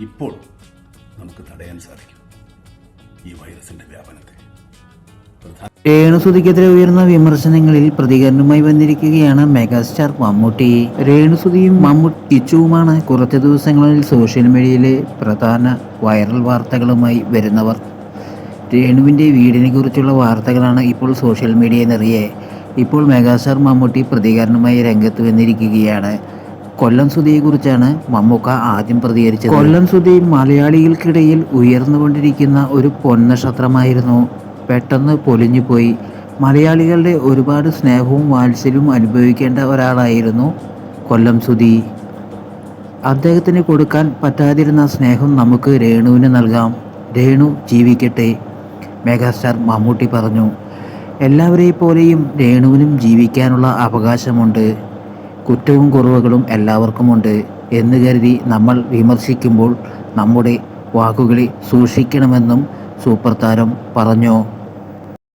ഇപ്പോൾ നമുക്ക് തടയാൻ സാധിക്കും ഈ വൈറസിന്റെ വ്യാപനത്തെ. രേണുസുതിക്കെതിരെ ഉയർന്ന വിമർശനങ്ങളിൽ പ്രതികരണവുമായി വന്നിരിക്കുകയാണ് മെഗാസ്റ്റാർ മമ്മൂട്ടി. രേണുസുതിയും മമ്മൂട്ടി ഇച്ചുവുമാണ് കുറച്ച് ദിവസങ്ങളിൽ സോഷ്യൽ മീഡിയയിലെ പ്രധാന വൈറൽ വാർത്തകളുമായി വരുന്നവർ. രേണുവിന്റെ വീടിനെ കുറിച്ചുള്ള വാർത്തകളാണ് ഇപ്പോൾ സോഷ്യൽ മീഡിയ നിറയെ. ഇപ്പോൾ മെഗാസ്റ്റാർ മമ്മൂട്ടി പ്രതികരണവുമായി രംഗത്ത് വന്നിരിക്കുകയാണ്. കൊല്ലം സുധിയെക്കുറിച്ചാണ് മമ്മൂക്ക ആദ്യം പ്രതികരിച്ചത്. കൊല്ലം സുധി മലയാളികൾക്കിടയിൽ ഉയർന്നുകൊണ്ടിരിക്കുന്ന ഒരു പൊന്നക്ഷത്രമായിരുന്നു പെട്ടെന്ന് പൊലിഞ്ഞുപോയി മലയാളികളുടെ ഒരുപാട് സ്നേഹവും വാത്സല്യവും അനുഭവിക്കേണ്ട ഒരാളായിരുന്നു കൊല്ലം സുധി. അദ്ദേഹത്തിന് കൊടുക്കാൻ പറ്റാതിരുന്ന സ്നേഹം നമുക്ക് രേണുവിന് നൽകാം. രേണു ജീവിക്കട്ടെ മെഗാസ്റ്റാർ മമ്മൂട്ടി പറഞ്ഞു. എല്ലാവരെയും പോലെയും രേണുവിനും ജീവിക്കാനുള്ള അവകാശമുണ്ട്. കുറ്റവും കുറവുകളും എല്ലാവർക്കുമുണ്ട് എന്ന് കരുതി നമ്മൾ വിമർശിക്കുമ്പോൾ നമ്മുടെ വാക്കുകളെ സൂക്ഷിക്കണമെന്നും സൂപ്പർ താരം പറഞ്ഞു.